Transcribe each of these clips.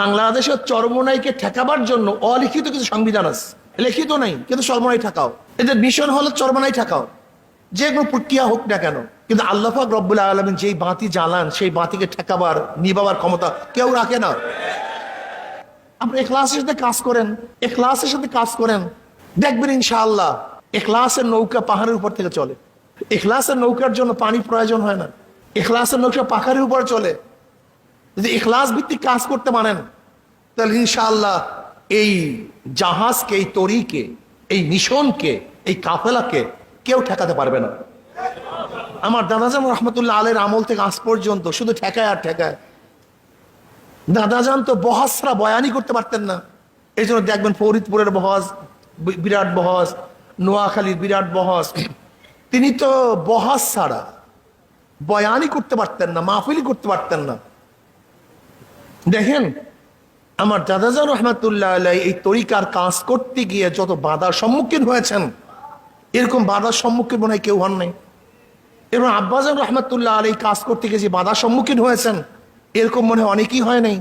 বাংলাদেশের চরমনাইকে ঠেকাবার জন্য অলিখিত কিছু সংবিধান আছে। লিখিত নাই, কিন্তু চরমনাই ঠেকাও। এদের মিশন হলো চরমনাই ঠেকাও। যে কোনো প্রক্রিয়া হোক না কেন, কিন্তু আল্লাহাক রব্বুল আলমিন যেই বাতি জ্বালান, সেই বাতিকে ঠেকাবার, নিবাবার ক্ষমতা কেউ রাখে না। আপনি এখলাসের সাথে কাজ করেন এখলাসের সাথে কাজ করেন, দেখবেন ইনশাআল্লাহ এখলাসের নৌকা পাহাড়ের উপর থেকে চলে। এখলাসের নৌকার জন্য পানি প্রয়োজন হয় না। এখলাসের নৌকা পাহাড়ের উপর চলে। যদি ইখলাস ভিত্তিক কাজ করতে পারেন, তাহলে ইনশাআল্লাহ এই জাহাজকে, এই তরিকে, এই মিশনকে, এই কাফেলাকে কেউ ঠেকাতে পারবে না। আমার দাদাজান রহমতুল্লাহ আলের আমল থেকে আজ পর্যন্ত শুধু ঠেকায় আর ঠেকায়। দাদাজান তো বহাসরা বয়ানি করতে পারতেন না। এই জন্য দেখবেন ফরিদপুরের বহস, বি- বিরাট বহস, নোয়াখালীর বিরাট বহস, তিনি তো বহাস ছাড়া বয়ানি করতে পারতেন না, মাহফিলি করতে পারতেন না। দেখেন, আমার দাদাজান রহমতুল্লাহ আলাই এই তরিকার কাজ করতে গিয়ে যত বাধার সম্মুখীন হয়েছেন, এরকম বাধার সম্মুখীন মনে হয় কেউ হন নাই। এবং আব্বাজান রহমতুল্লাহ আলাই কাজ করতে গিয়ে যে বাধার সম্মুখীন হয়েছেন, এরকম মনে হয় অনেকেই হয় নাই।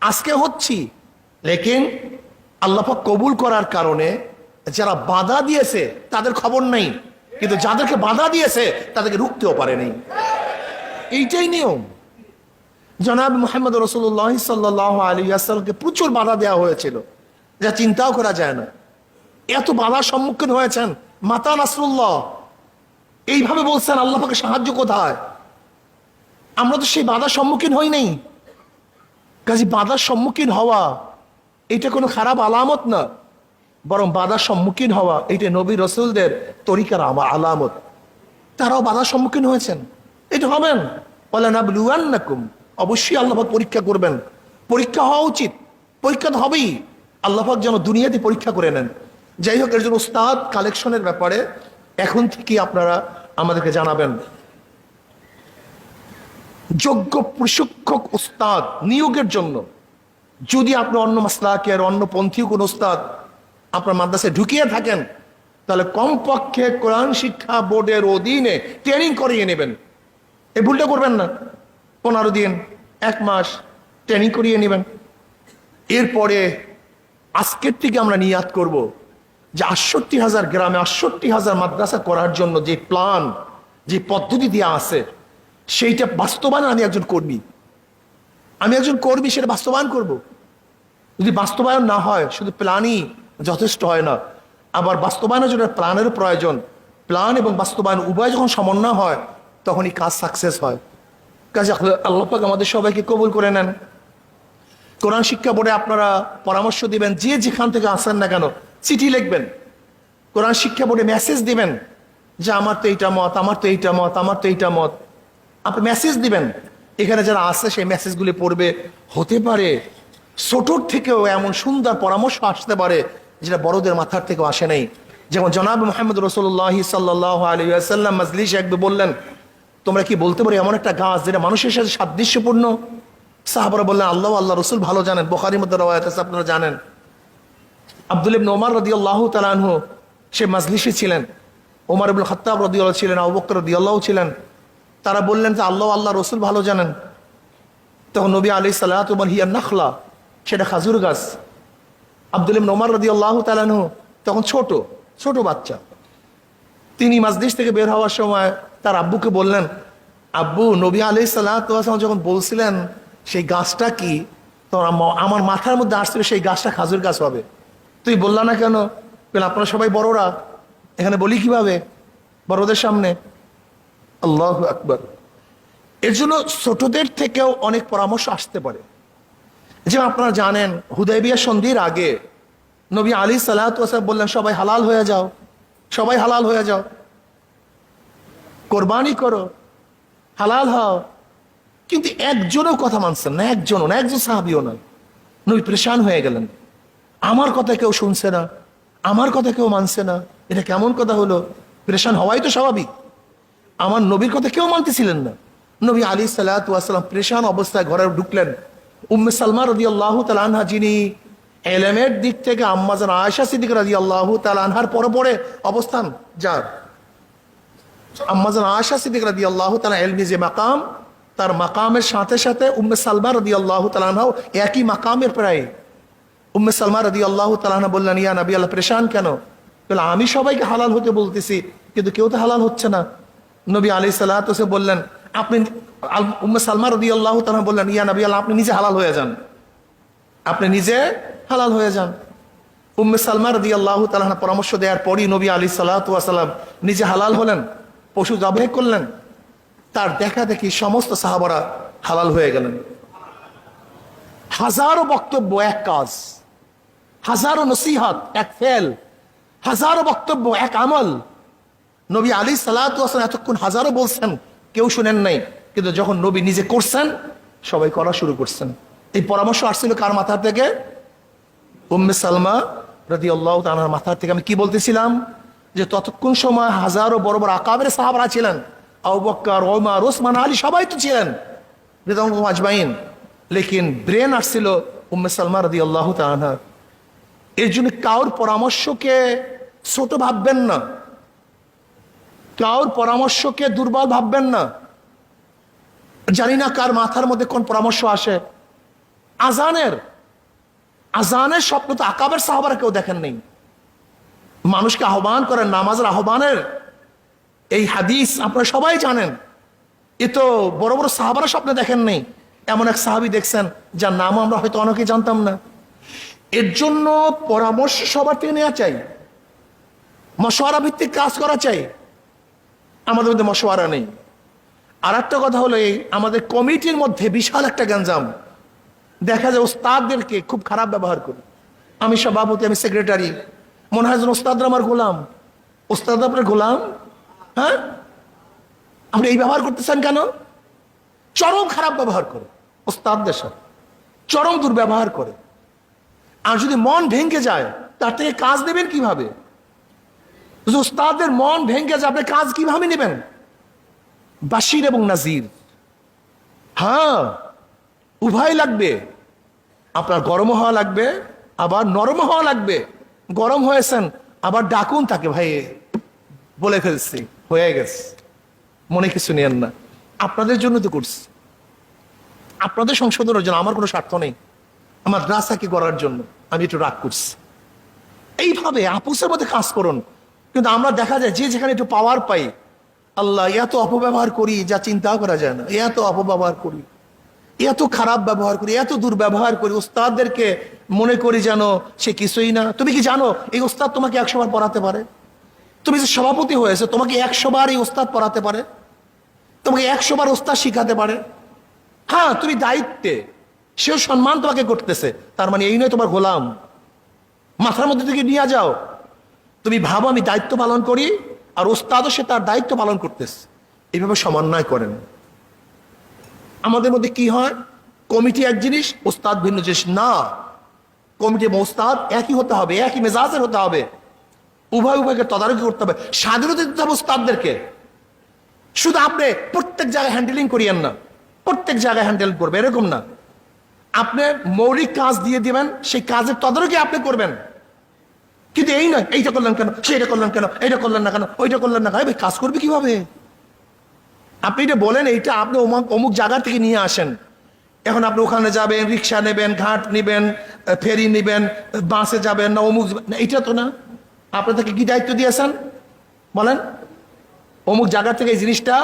আজকে হচ্ছি, লেকিন আল্লাপাক কবুল করার কারণে যারা বাধা দিয়েছে, তাদের খবর নেই। কিন্তু যাদেরকে বাধা দিয়েছে, তাদেরকে রুখতেও পারেনি এইটাই নিয়ম। জনাব মোহাম্মদ রসুল্লাহ সাল্লাহ আলী আসসালামকে প্রচুর বাধা দেওয়া হয়েছিল। যা চিন্তাও করা যায় না। এত বাধার সম্মুখীন হয়েছেন মাতা নাসরুল্লাহ। এইভাবে বলছেন আল্লাহকে সাহায্য কোথায়? আমরা তো সেই বাধার সম্মুখীন হই নাই। কাজে, বাধার সম্মুখীন হওয়া, এটা কোনো খারাপ আলামত না। বরং বাধার সম্মুখীন হওয়া, এটা নবী রসুলদের তরিকার আমা- আলামত। তারাও বাধার সম্মুখীন হয়েছেন। এটা হবেন বলে না নাকুম অবশ্যই আল্লাহাক পরীক্ষা করবেন। পরীক্ষা হওয়া উচিত। পরীক্ষা তো হবেই। আল্লাহাক যেন দুনিয়াতে পরীক্ষা করে নেন। যাই হোক এর জন্য উস্তাদ কালেকশনের ব্যাপারে এখন থেকে আপনারা আমাদেরকে জানাবেন। যোগ্য প্রশিক্ষক উস্তাদ নিয়োগের জন্য যদি আপনি অন্য মাসলাকের অন্য পন্থীয় কোন উস্তাদ আপনার মাদ্রাসায় ঢুকিয়ে থাকেন, তাহলে কমপক্ষে কোরআন শিক্ষা বোর্ডের অধীনে ট্রেনিং করিয়ে নেবেন। এই ভুলটা করবেন না। পনেরো দিন। এক মাস ট্রেনিং করিয়ে নেবেন। এরপরে আজকের থেকে আমরা নিয়াত করব যে আটষট্টি হাজার গ্রামে আটষট্টি হাজার মাদ্রাসা করার জন্য যে প্ল্যান যে পদ্ধতি দেওয়া আছে, সেইটা বাস্তবায়ন আমি একজন কর্মী। আমি একজন কর্মী, সেটা বাস্তবায়ন করব। যদি বাস্তবায়ন না হয়, শুধু প্ল্যানই যথেষ্ট হয় না। আবার বাস্তবায়নের জন্য প্ল্যানের প্রয়োজন। প্ল্যান এবং বাস্তবায়ন উভয় যখন সমন্বয় হয়, তখনই কাজ সাকসেস হয়। কাজে আল্লাহ পাক আমাদের সবাইকে কবুল করে নেন। কোরআন শিক্ষা বোর্ডে আপনারা পরামর্শ দিবেন, যে যেখান থেকে আসেন না কেন, চিঠি লিখবেন। কোরআন শিক্ষা বোর্ডে মেসেজ দিবেন, যে আমার তো এইটা মত, আমার তো এইটা মত, আমার তো এইটা মত। আপনি মেসেজ দিবেন। এখানে যারা আছে, সেই মেসেজগুলি পড়বে। হতে পারে ছোটোর থেকেও এমন সুন্দর পরামর্শ আসতে পারে, যেটা বড়দের মাথার থেকেও আসে নাই। যেমন জনাব মোহাম্মদ রসুল্লাহ সাল্লাহ আলী আসাল্লাম মাজলিস একবার বললেন তোমরা কি বলতে পারো, এমন একটা গাছ যেটা মানুষের সাথে সাদৃশ্যপূর্ণ? সাহাবারা বললেন, আল্লাহ আল্লাহ, রসুল ভালো জানেন। বোখারির মধ্যে রওয়ায়াত আছে, আপনারা জানেন। আব্দুল ইবনে ওমর রদি আল্লাহ তালানহু সে মাজলিসে ছিলেন। ওমর ইবুল খত্তাব রদি আল্লাহ ছিলেন, আবু বকর রদি আল্লাহ ছিলেন। তারা বললেন যে, আল্লাহ আল্লাহ, রসুল ভালো জানেন। তখন নবী আলি সাল্লাহ তোমার হিয়া নাখলা, সেটা খাজুর গাছ। আব্দুল ইবনে ওমর রদি আল্লাহ তালানহু তখন ছোট ছোট বাচ্চা। তিনি মাজলিস থেকে বের হওয়ার সময় তার আব্বুকে বললেন, আব্বু, নবী আলি সাল্লাহ যখন বলছিলেন, সেই গাছটা কি? তখন আমার মাথার মধ্যে আসছিল সেই গাছটা খাজুর গাছ হবে। তুই বললা না কেন? বলে, আপনারা সবাই বড়রা। এখানে বলি কীভাবে? বড়দের সামনে। আল্লাহ আকবর। এর জন্য ছোটদের থেকেও অনেক পরামর্শ আসতে পারে। যে আপনারা জানেন হুদয়বিয়া সন্ধির আগে নবী আলী সালাত বললেন, সবাই হালাল হয়ে যাও। সবাই হালাল হয়ে যাও। কোরবানি করো, হালাল হও। কিন্তু একজনও কথা মানছেন না, একজনও না, একজন সাহাবিও না নবী পরেশান হয়ে গেলেন। আমার কথা কেউ শুনছে না, আমার কথা কেউ মানছে না, এটা কেমন কথা হলো? পরেশান হওয়াই তো স্বাভাবিক। আমার নবীর কথা কেউ মানতেছিলেন না। নবী আলী সাল্লাম পরেশান অবস্থায় ঘরে ঢুকলেন। উম্মে সালমা রদি আল্লাহ তালানহা যিনি এলেমের দিক থেকে আম্মাজান আয়সা সিদ্দিক রাজি আল্লাহ তালানহার পরে পরে অবস্থান যার। আম্মাজান আয়সা সিদ্দিক রাজি আল্লাহ তালা এলমি যে মাকাম, তার মাকামের সাথে সাথে উম্মে সালমা রদি আল্লাহ তালাহাও একই মাকামের প্রায়। উম্মে সালমা রদি আল্লাহ তালাহা বললেন, ইয়া নবী, আল্লাহ প্রেশান কেন? বলে, আমি সবাইকে হালাল হতে বলতেছি, কিন্তু কেউ তো হালাল হচ্ছে না। নবী আলি সাল্লাহ তো বললেন, আপনি উম্মে সালমা রদি আল্লাহ তালা বললেন, ইয়া নবী, আল্লাহ, আপনি নিজে হালাল হয়ে যান। আপনি নিজে হালাল হয়ে যান। উম্মে সালমা রদি আল্লাহ তালাহা পরামর্শ দেওয়ার পরই নবী আলী সাল্লাহাম নিজে হালাল হলেন। পশু জবাই করলেন, তার দেখা দেখি সমস্ত সাহাবারা হালাল হয়ে গেলেন। হাজারো বক্তব্য এক কাজ, হাজারো নসিহাত এক ফেল, হাজারো বক্তব্য এক আমল। নবী আলী সালাতাম এতক্ষণ হাজারো বলছেন, কেউ শুনেন নাই, কিন্তু যখন নবী নিজে করছেন, সবাই করা শুরু করছেন। এই পরামর্শ আসছিল কার মাথার থেকে? উম্মে সালমা রাদি আল্লাহ তানার মাথার থেকে। আমি কি বলতেছিলাম? যে ততক্ষণ সময় হাজারো বড় বড় আকাবের সাহাবারা ছিলেন। আউবক্কর ওমর, ওসমান, আলী সবাই তো ছিলেন। আজমাইন। লেকিন ব্রেন আসছিল উম্মে সালমা রাদি আল্লাহ তানার এর জন্য কাউর পরামর্শকে ছোট ভাববেন না। কাউর পরামর্শকে দুর্বল ভাববেন না। জানি না কার মাথার মধ্যে কোন পরামর্শ আসে। আজানের আজানের স্বপ্ন তো আকাবের সাহাবারা কেউ দেখেন নেই। মানুষকে আহ্বান করেন, নামাজের আহ্বানের। এই হাদিস আপনারা সবাই জানেন। এ তো বড় বড় সাহাবারা স্বপ্নে দেখেন নেই এমন এক সাহাবি দেখছেন, যার নাম আমরা হয়তো অনেকে জানতাম না। এর জন্য পরামর্শ সবার থেকে নেওয়া চাই। মশওয়ারা ভিত্তিক কাজ করা চাই। আমাদের মধ্যে মশওয়ারা নেই। আর একটা কথা হলো এই, আমাদের কমিটির মধ্যে বিশাল একটা গ্যাঞ্জাম। দেখা যায় ওস্তাদদেরকে খুব খারাপ ব্যবহার করি। আমি সভাপতি, আমি সেক্রেটারি। মনে হয় যেন ওস্তাদরা আমার গোলাম। ওস্তাদ আপনার গোলাম? হ্যাঁ? আপনি এই ব্যবহার করতেছেন কেন? চরম খারাপ ব্যবহার করে, ওস্তাদদের সাথে। চরম দুর্ব্যবহার করে। আর যদি মন ভেঙে যায়, তার থেকে কাজ নেবেন কীভাবে? ওস্তাদের মন ভেঙে যায়, আপনি কাজ কীভাবে নেবেন? বাসির এবং নাজির। হ্যাঁ উভয় লাগবে। আপনার গরম হওয়া লাগবে, আবার নরম হওয়া লাগবে। গরম হয়েছেন, আবার ডাকুন তাকে, ভাই, বলে ফেলছি, হয়ে গেছে। মনে কিছু নেন না। আপনাদের জন্য তো করছি। আপনাদের সংশোধনের জন্য আমার কোনো স্বার্থ নেই। আমার রাস্তাকে গড়ার জন্য আমি একটু রাগ করছি। এইভাবে আপুসের মধ্যে কাজ করুন। কিন্তু আমরা দেখা যায় যে যেখানে একটু পাওয়ার পাই, আল্লাহ, এত অপব্যবহার করি, যা চিন্তাও করা যায় না। এত অপব্যবহার করি, এত খারাপ ব্যবহার করি, এত দুর্ব্যবহার করি ওস্তাদদেরকে মনে করি যেন সে কিছুই না। তুমি কি জানো, এই ওস্তাদ তোমাকে একশো বার পড়াতে পারে? তুমি যে সভাপতি হয়েছে, তোমাকে একশো বার এই ওস্তাদ পড়াতে পারে? তোমাকে একশো বার ওস্তাদ শিখাতে পারে? হ্যাঁ তুমি দায়িত্বে, সেও সম্মান তোমাকে করতেছে। তার মানে এই নয় তোমার গোলাম। মাথার মধ্যে থেকে নিয়ে যাও। তুমি ভাবো আমি দায়িত্ব পালন করি, আর ওস্তাদও সে তার দায়িত্ব পালন করতেছে। এইভাবে সমন্বয় করেন। আমাদের মধ্যে কি হয়? কমিটি এক জিনিস, ওস্তাদ ভিন্ন জিনিস। না কমিটি এবং ওস্তাদ একই হতে হবে, একই মেজাজের হতে হবে। উভয় উভয়কে তদারকি করতে হবে। স্বাধীনতা দিতে হবে ওস্তাদদেরকে। শুধু আপনি প্রত্যেক জায়গায় হ্যান্ডেলিং করিয়েন না। প্রত্যেক জায়গায় হ্যান্ডেল করবে এরকম না। আপনি মৌলিক কাজ দিয়ে দিবেন, সেই কাজের তদারকি আপনি করবেন। কিন্তু এই নয়, এইটা করলেন কেন, সেইটা করলেন কেন, এইটা করলেন না কেন, ওইটা করলেন না কেন কাজ করবে কীভাবে? আপনি এটা বলেন, এইটা আপনি অমুক জায়গা থেকে নিয়ে আসেন। এখন আপনি ওখানে যাবেন, রিক্সা নেবেন, ঘাট নেবেন ফেরি নেবেন, বাসে যাবেন না অমুক এইটা তো না। আপনাদেরকে কি দায়িত্ব দিয়েছেন? বলেন। অমুক জায়গা থেকে এই জিনিসটা।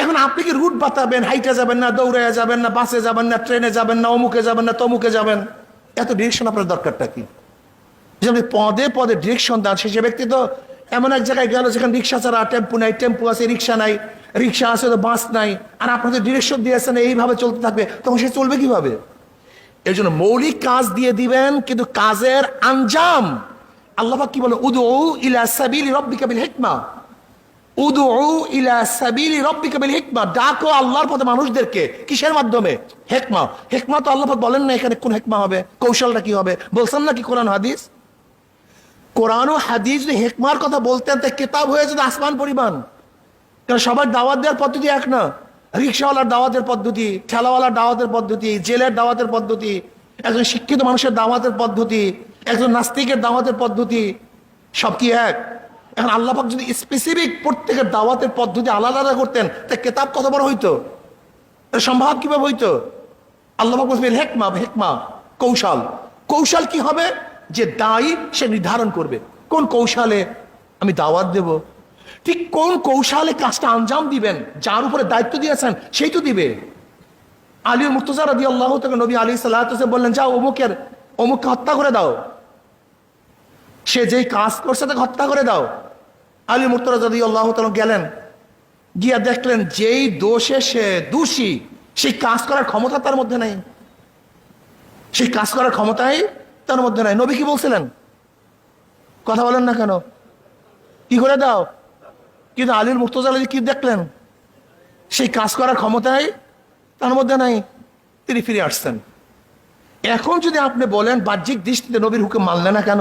এখন আপনি কি রুট বাতাবেন হাইটে যাবেন না দৌড়ায় যাবেন না, বাসে যাবেন না, ট্রেনে যাবেন না, অমুকে যাবেন না, তমুকে যাবেন? এত ডিরেকশন আপনার দরকারটা কি? যে আপনি পদে পদে ডিরেকশন দেন। সে ব্যক্তি তো এমন এক জায়গায় গেল যেখানে রিক্সা ছাড়া টেম্পু নাই, টেম্পু আছে, রিক্সা নাই। রিক্সা আছে তো বাস নাই, আর আপনাদের ডিরেকশন দিয়েছেন এইভাবে চলতে থাকবে, তখন সে চলবে কীভাবে? এর জন্য মৌলিক কাজ দিয়ে দিবেন, কিন্তু কাজের আঞ্জাম, আল্লাহ কি বলে? উদু ইলা সাবিলি রব্বিকা বিল হিকমা। উদু ইলা সাবিলি রব্বিকা বিল হিকমা। ডাকো আল্লাহর পথে মানুষদেরকে। কিসের মাধ্যমে? হেকমা। হেকমা তো আল্লাহ বলেন না এখানে কোন হেকমা হবে, কৌশলটা কি হবে। বলছেন না কি কোরআন হাদিস? কোরআন ও হাদিস যদি হেকমার কথা বলতেন তা কিতাব হয়ে আসমান পরিমাণ। কারণ সবার দাওয়াত দেওয়ার পদ্ধতি এক না। রিক্সাওয়ালার দাওয়াতের পদ্ধতি, ঠেলাওয়ালার দাওয়াতের পদ্ধতি, জেলের দাওয়াতের পদ্ধতি, একজন শিক্ষিত মানুষের দাওয়াতের পদ্ধতি, একজন নাস্তিকের দাওয়াতের পদ্ধতি, সব কি এক? এখন আল্লাহাক যদি স্পেসিফিক প্রত্যেকের দাওয়াতের পদ্ধতি আলাদা আলাদা করতেন, তা কেতাব কত বড় হইতো? সম্ভব কীভাবে হইতো? আল্লাহ বলবেন হেকমা হেকমা, কৌশল। কৌশল কি হবে? যে দায়ী সে নির্ধারণ করবে। কোন কৌশলে আমি দাওয়াত দেব? ঠিক কোন কৌশলে কাজটা আঞ্জাম দিবেন? যার উপরে দায়িত্ব দিয়েছেন সেই তো দিবে। আলী মুর্তজা রাদি আল্লাহ থেকে নবী আলী সাল্লাহ বললেন, যাও অমুকের, অমুককে হত্যা করে দাও। সে যেই কাজ করছে তাকে হত্যা করে দাও। আলী মুর্তজা রাদি আল্লাহ গেলেন। গিয়া দেখলেন, যেই দোষে সে দোষী, সেই কাজ করার ক্ষমতা তার মধ্যে নেই। সেই কাজ করার ক্ষমতাই তার মধ্যে নাই। নবী কি বলছিলেন? কথা বলেন না কেন? কি করে দাও? কিন্তু আলীর মুর্তজা আলী কি দেখলেন? সেই কাজ করার ক্ষমতায় তার মধ্যে নাই, তিনি ফিরে আসছেন। এখন যদি আপনি বলেন, বাহ্যিক দৃষ্টিতে নবীর হুকুম মানলে না কেন?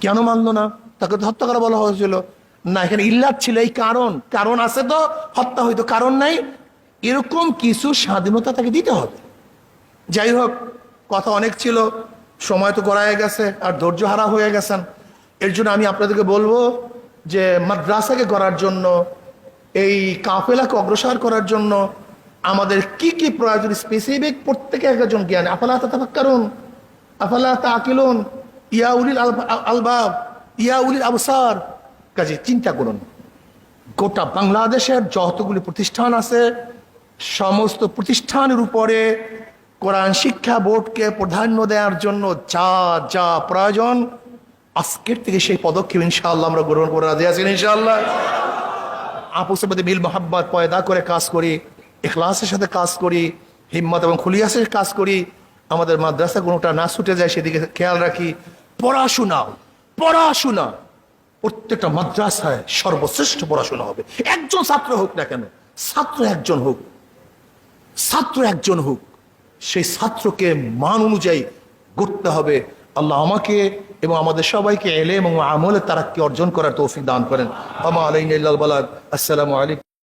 কেন মানলো না? তাকে তো হত্যা করা বলা হয়েছিল। না, এখানে ইল্লাত ছিল, এই কারণ। কারণ আছে তো, হত্যা হইতো কারণ নাই। এরকম কিছু স্বাধীনতা তাকে দিতে হবে। যাই হোক, কথা অনেক ছিল, সময় তো গড়ায় গেছে, আর ধৈর্য হারা হয়ে গেছেন। এর জন্য আমি আপনাদেরকে বলব যে মাদ্রাসাকে গড়ার জন্য, এই কাফেলাকে অগ্রসর করার জন্য আমাদের কি কি প্রয়োজন? স্পেসিফিক প্রত্যেকে একজন জ্ঞান, আফালা তাফাক্কারুন আফালা তাকিলুন ইয়া উলিল আলব- আলবাব, ইয়া উলিল আবসার। কাজে চিন্তা করুন, গোটা বাংলাদেশের যতগুলি প্রতিষ্ঠান আছে, সমস্ত প্রতিষ্ঠানের উপরে কোরআন শিক্ষা বোর্ডকে প্রাধান্য দেওয়ার জন্য যা যা প্রয়োজন আজকের থেকে সেই পদক্ষেপ ইনশাআল্লাহ আমরা গ্রহণ করে রাজি আছি ইনশাআল্লাহ। আপুসের মধ্যে মিল মোহাম্মদ পয়দা করে কাজ করি, ইখলাসের সাথে কাজ করি, হিম্মত এবং খুলিয়াসের কাজ করি, আমাদের মাদ্রাসা কোনোটা না ছুটে যায় সেদিকে খেয়াল রাখি। পড়াশোনা পড়াশোনা, প্রত্যেকটা মাদ্রাসায় সর্বশ্রেষ্ঠ পড়াশোনা হবে। একজন ছাত্র হোক না কেন, ছাত্র একজন হোক, ছাত্র একজন হোক, সেই ছাত্রকে মান অনুযায়ী গড়তে হবে। আল্লাহ আমাকে এবং আমাদের সবাইকে এলে এবং আমলে তারা কি অর্জন করার তৌফিক দান করেন। আমা আলাইন আসসালামু আলাইকুম।